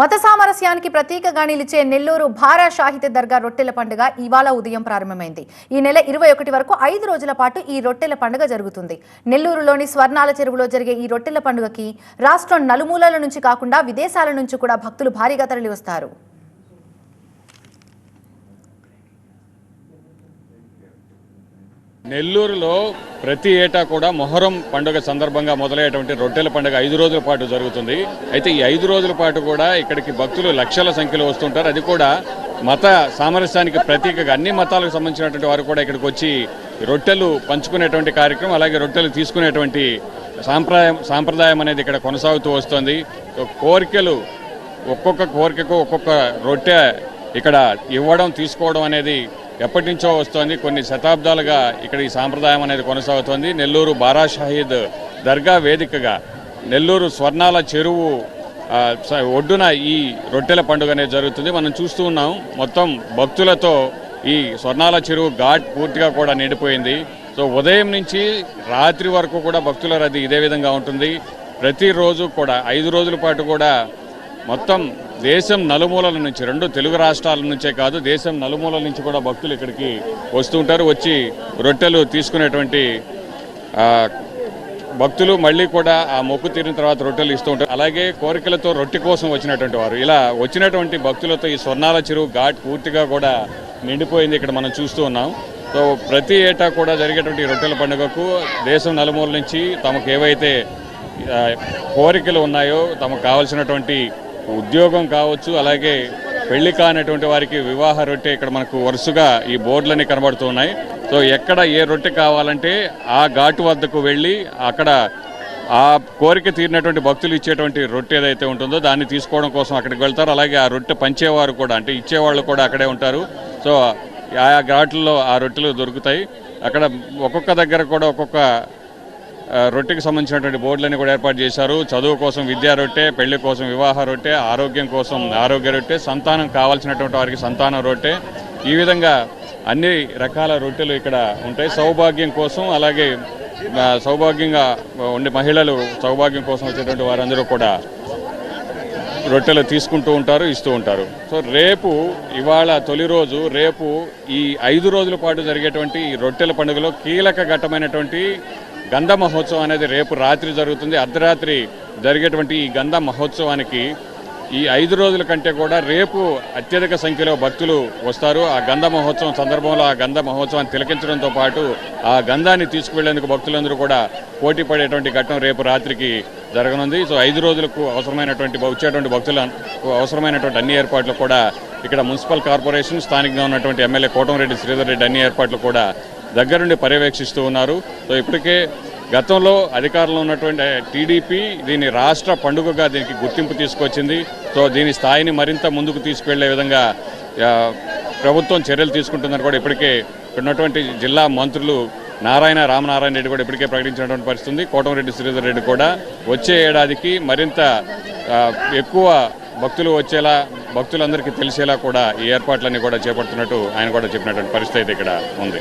మత సామరస్యానికి ప్రతీకగా నిలిచే నెల్లూరు భారా షాహిద్ దర్గా రొట్టెల పండుగ ఇవాళ ఉదయం ప్రారంభమైంది. ఈ నెల ఇరవై ఒకటి వరకు ఐదు రోజుల పాటు ఈ రొట్టెల పండుగ జరుగుతుంది. నెల్లూరులోని స్వర్ణాల చెరువులో జరిగే ఈ రొట్టెల పండుగకి రాష్ట్రం నలుమూలల నుంచి కాకుండా విదేశాల నుంచి కూడా భక్తులు భారీగా తరలి నెల్లూరులో ప్రతి ఏటా కూడా మొహరం పండుగ సందర్భంగా మొదలయ్యేటువంటి రొట్టెల పండుగ ఐదు రోజుల పాటు జరుగుతుంది. అయితే ఈ ఐదు రోజుల పాటు కూడా ఇక్కడికి భక్తులు లక్షల సంఖ్యలో వస్తుంటారు. అది కూడా మత సామరస్యానికి ప్రతీకగా అన్ని మతాలకు సంబంధించినటువంటి వారు కూడా ఇక్కడికి వచ్చి రొట్టెలు పంచుకునేటువంటి కార్యక్రమం అలాగే రొట్టెలు తీసుకునేటువంటి సాంప్రదాయం సాంప్రదాయం అనేది ఇక్కడ కొనసాగుతూ వస్తుంది. కోరికలు ఒక్కొక్క కోరికకు ఒక్కొక్క రొట్టె ఇక్కడ ఇవ్వడం తీసుకోవడం అనేది ఎప్పటి నుంచో వస్తోంది. కొన్ని శతాబ్దాలుగా ఇక్కడ ఈ సాంప్రదాయం అనేది కొనసాగుతోంది. నెల్లూరు బారా షాహీద్ దర్గా వేదికగా నెల్లూరు స్వర్ణాల చెరువు ఒడ్డున ఈ రొట్టెల పండుగ అనేది జరుగుతుంది. మనం చూస్తూ ఉన్నాం మొత్తం భక్తులతో ఈ స్వర్ణాల చెరువు ఘాట్ పూర్తిగా కూడా నిండిపోయింది. సో ఉదయం నుంచి రాత్రి వరకు కూడా భక్తుల రద్దీ ఇదే విధంగా ఉంటుంది. ప్రతిరోజు కూడా ఐదు రోజుల పాటు కూడా మొత్తం దేశం నలుమూలల నుంచి రెండు తెలుగు రాష్ట్రాల నుంచే కాదు దేశం నలుమూలల నుంచి కూడా భక్తులు ఇక్కడికి వస్తుంటారు వచ్చి రొట్టెలు తీసుకునేటువంటి భక్తులు మళ్ళీ కూడా ఆ మొక్కు తీరిన తర్వాత రొట్టెలు ఇస్తూ ఉంటారు. అలాగే కోరికలతో రొట్టె కోసం వచ్చినటువంటి వారు. ఇలా వచ్చినటువంటి భక్తులతో ఈ స్వర్ణాల చెరువు ఘాట్ పూర్తిగా కూడా నిండిపోయింది ఇక్కడ మనం చూస్తూ ఉన్నాం. సో ప్రతి ఏటా కూడా జరిగేటువంటి రొట్టెల పండుగకు దేశం నలుమూల నుంచి తమకు ఏవైతే కోరికలు ఉన్నాయో తమకు కావాల్సినటువంటి ఉద్యోగం కావచ్చు అలాగే పెళ్ళి కానటువంటి వారికి వివాహ రొట్టె ఇక్కడ మనకు వరుసగా ఈ బోర్డులన్నీ కనబడుతున్నాయి సో ఎక్కడ ఏ రొట్టె కావాలంటే ఆ ఘాటు వద్దకు వెళ్ళి అక్కడ ఆ కోరిక తీరినటువంటి భక్తులు ఇచ్చేటువంటి రొట్టె ఏదైతే ఉంటుందో దాన్ని తీసుకోవడం కోసం అక్కడికి వెళ్తారు. అలాగే ఆ రొట్టె పంచేవారు కూడా అంటే ఇచ్చేవాళ్ళు కూడా అక్కడే ఉంటారు. సో ఆయా ఘాట్లలో ఆ రొట్టెలు దొరుకుతాయి. అక్కడ ఒక్కొక్క దగ్గర కూడా ఒక్కొక్క రొట్టెకి సంబంధించినటువంటి బోర్డులన్నీ కూడా ఏర్పాటు చేశారు. చదువు కోసం విద్యా రొట్టె పెళ్ళి కోసం వివాహ రొట్టె ఆరోగ్యం కోసం ఆరోగ్య రొట్టె సంతానం కావాల్సినటువంటి వారికి సంతానం రొట్టె. ఈ విధంగా అన్ని రకాల రొట్టెలు ఇక్కడ ఉంటాయి. సౌభాగ్యం కోసం అలాగే సౌభాగ్యంగా ఉండే మహిళలు సౌభాగ్యం కోసం వచ్చేటువంటి వారందరూ కూడా రొట్టెలు తీసుకుంటూ ఉంటారు ఇస్తూ ఉంటారు. సో రేపు ఇవాళ తొలి రోజు రేపు ఈ ఐదు రోజుల పాటు జరిగేటువంటి ఈ రొట్టెల పండుగలో కీలక ఘట్టమైనటువంటి గంధ మహోత్సవం అనేది రేపు రాత్రి జరుగుతుంది. అర్ధరాత్రి జరిగేటువంటి ఈ గంధ మహోత్సవానికి ఈ ఐదు రోజుల కంటే కూడా రేపు అత్యధిక సంఖ్యలో భక్తులు వస్తారు. ఆ గంధ మహోత్సవం సందర్భంలో ఆ గంధ మహోత్సవాన్ని తిలకించడంతో పాటు ఆ గంధాన్ని తీసుకువెళ్ళేందుకు భక్తులందరూ కూడా పోటీ పడేటువంటి ఘట్టం రేపు రాత్రికి జరగనుంది. సో ఐదు రోజులకు అవసరమైనటువంటి వచ్చేటువంటి భక్తుల అవసరమైనటువంటి అన్ని ఏర్పాట్లు కూడా ఇక్కడ మున్సిపల్ కార్పొరేషన్ స్థానికంగా ఉన్నటువంటి ఎమ్మెల్యే కోటంరెడ్డి శ్రీధర్ రెడ్డి అన్ని ఏర్పాట్లు కూడా దగ్గరుండి పర్యవేక్షిస్తూ ఉన్నారు. సో ఇప్పటికే గతంలో అధికారంలో ఉన్నటువంటి టీడీపీ దీని రాష్ట్ర పండుగగా దీనికి గుర్తింపు తీసుకొచ్చింది. సో దీని స్థాయిని మరింత ముందుకు తీసుకెళ్ళే విధంగా ప్రభుత్వం చర్యలు తీసుకుంటుందని కూడా ఇప్పటికే ఉన్నటువంటి జిల్లా మంత్రులు నారాయణ రామనారాయణ రెడ్డి కూడా ఇప్పటికే ప్రకటించినటువంటి పరిస్థితి ఉంది కోటంరెడ్డి శ్రీధర్ రెడ్డి కూడా వచ్చే ఏడాదికి మరింత ఎక్కువ భక్తులు వచ్చేలా భక్తులందరికీ తెలిసేలా కూడా ఈ ఏర్పాట్లన్నీ కూడా చేపడుతున్నట్టు ఆయన కూడా చెప్పినటువంటి పరిస్థితి అయితే ఇక్కడ ఉంది.